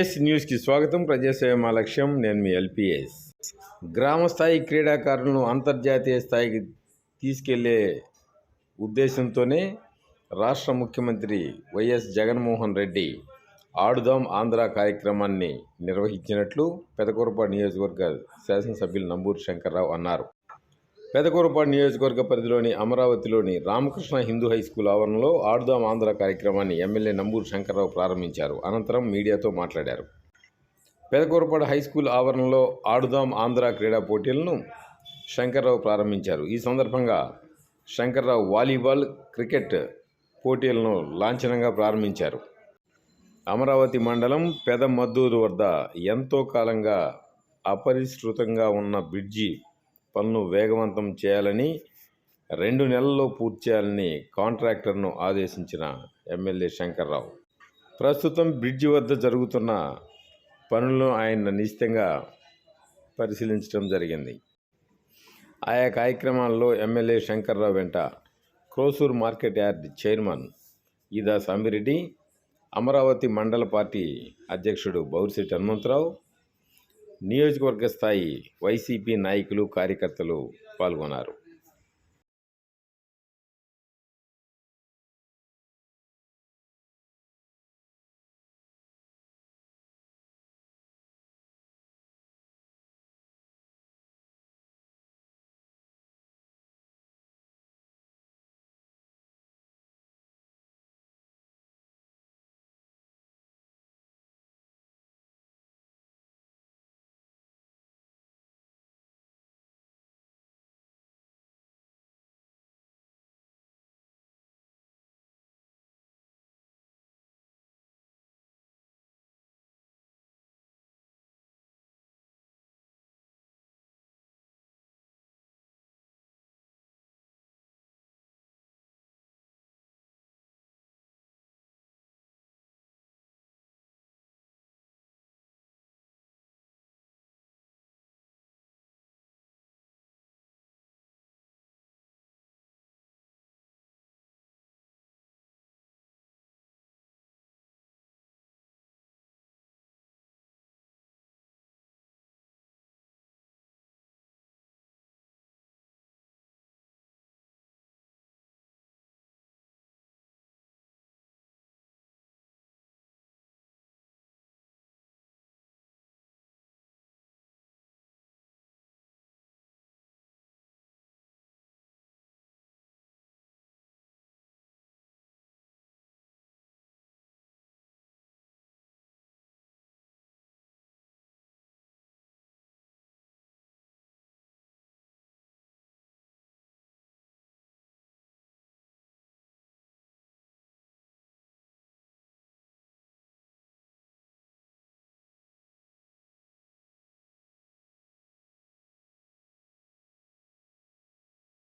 LPS న్యూస్కి స్వాగతం. ప్రజాసేవ మా లక్ష్యం నేను మీ ఎల్పిఎస్. గ్రామ స్థాయి క్రీడాకారులను అంతర్జాతీయ స్థాయికి తీసుకెళ్ళే ఉద్దేశంతోనే రాష్ట్ర ముఖ్యమంత్రి వైఎస్ జగన్మోహన్ రెడ్డి ఆడుదాం ఆంధ్ర కార్యక్రమాన్ని నిర్వహించినట్లు పెదకూరపాడు నియోజకవర్గ శాసనసభ్యులు నంబూరు శంకర్రావు అన్నారు. పెదకూరపాడు నియోజకవర్గ పరిధిలోని అమరావతిలోని రామకృష్ణ హిందూ హై స్కూల్ ఆవరణలో ఆడుదాం ఆంధ్ర కార్యక్రమాన్ని ఎమ్మెల్యే నంబూరు శంకర్రావు ప్రారంభించారు. అనంతరం మీడియాతో మాట్లాడారు. పెదకూరపాడు హై స్కూల్ ఆవరణలో ఆడుదాం ఆంధ్ర క్రీడా పోటీలను శంకర్రావు ప్రారంభించారు. ఈ సందర్భంగా శంకర్రావు వాలీబాల్ క్రికెట్ పోటీలను లాంఛనంగా ప్రారంభించారు. అమరావతి మండలం పెదమద్దూరు వద్ద ఎంతో కాలంగా అపరిష్కృతంగా ఉన్న బ్రిడ్జి పనులు వేగవంతం చేయాలని రెండు నెలల్లో పూర్తి చేయాలని కాంట్రాక్టర్ను ఆదేశించిన ఎమ్మెల్యే శంకర్రావు. ప్రస్తుతం బ్రిడ్జి వద్ద జరుగుతున్న పనులను ఆయన నిశ్చితంగా పరిశీలించడం జరిగింది. ఆయా కార్యక్రమాల్లో ఎమ్మెల్యే శంకర్రావు వెంట Krosuru market yard chairman Eda Samireddy Amaravati మండల పార్టీ అధ్యక్షుడు బౌరిశెట్టి హనుమంతరావు నియోజకవర్గ స్థాయి వైసీపీ నాయకులు కార్యకర్తలు పాల్గొన్నారు.